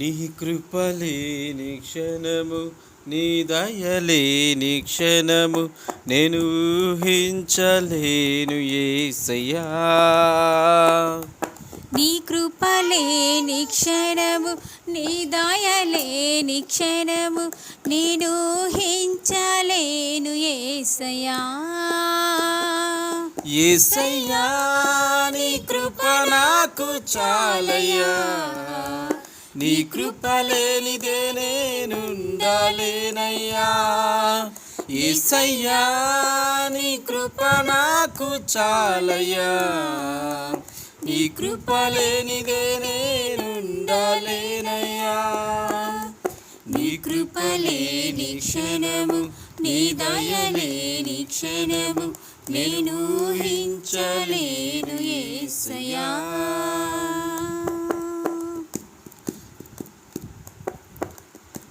నీ కృపలేని క్షణము నీ దయలేని క్షణము నేను ఊహించలేను ఏసయ్యా. నీ కృపలేని క్షణము నీ దయలేని క్షణము నేను ఊహించలేను ఏసయా ఏసయ్యా నీ కృప నాకు చాలయ్యా. నీ కృప లేనిదే నేనుండలేనయ్యా. ఈసయ్యా నీ కృప నాకు చాలయ్యా. నీ కృప లేనిదే నేనుండలేనయ్యా. నీ కృప లేని క్షణము నీ దయలేని క్షణము నేను ఊహించలేను ఏసయ్యా.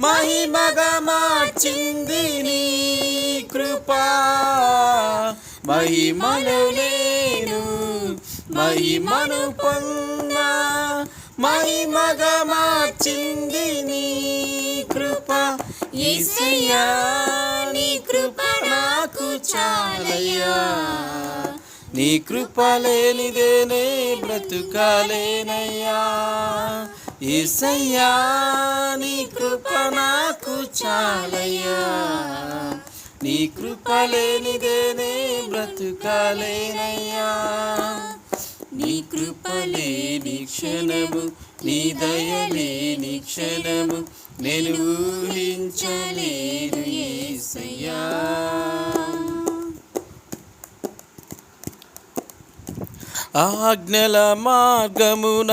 మహిమగా మార్చింది నీ కృపా. మహిమను నేను మహిమను పొందా. మహిమగా మార్చింది నీ కృప. ఈసయ్యా నీ కృప నాకు చాలయ్యా. నీ కృప లేనిదేనే బ్రతుకాలేనయ్యా. ఏసయ్యా నీ కృప నాకు చాలయ్యా. నీ కృప లేనిదేనే బ్రతుకాలేనయ్యా. నీ కృప లేని క్షణము నీ దయ లేని క్షణము నేను ఊహించలేను ఏసయ్యా. ఆజ్ఞల మార్గమున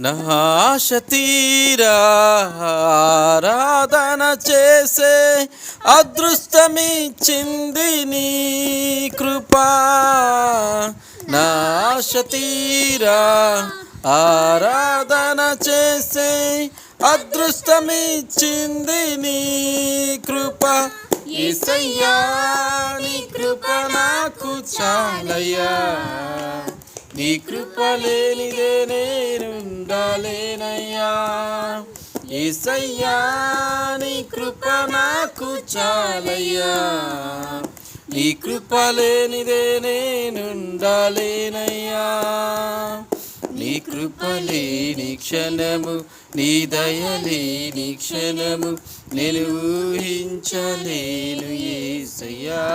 నా తీరా ఆరాధన చేసే అదృష్టమిచ్చింది నీ కృపా. నా తీరా ఆరాధన చేసే అదృష్టమిచ్చింది నీ కృప. ఏసయ్యా నీ కృప నాకు చాలయ్యా. నీ కృప లేనిదే నేనుండాలేనయ్యా. ఏసయ్యా నీ కృప నాకు చాలయ్యా. నీ కృప లేనిదే నేనుండాలేనయ్యా. నీ కృప లేని క్షణము నీ దయ లేని క్షణము నేను ఊహించలేను ఏసయ్యా.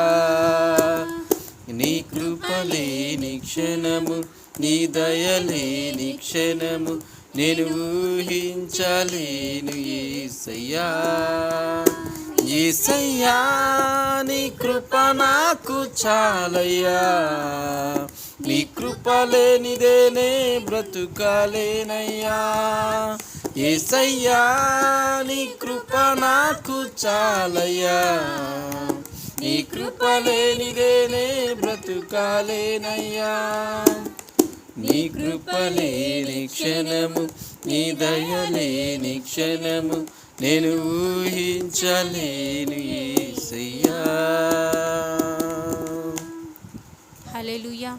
నీ కృప లేని క్షణము నీ దయ క్షణము నేను ఊహించలేను ఏసయ్యా. ఏసయ్యా నీ కృప నాకు చాలయ్యా. నీ కృప లేనిదేనే బ్రతుకాలేనయ్యా. ఏసయ్యా నీ కృప నాకు చాలయ్యా. నీ కృపలేనిదేనే బ్రతుకాలేనయ్యా. నీ కృపలేని క్షణము నీ దయలేని క్షణము నేను ఊహించలేను ఏసయ్యా హలెలుయా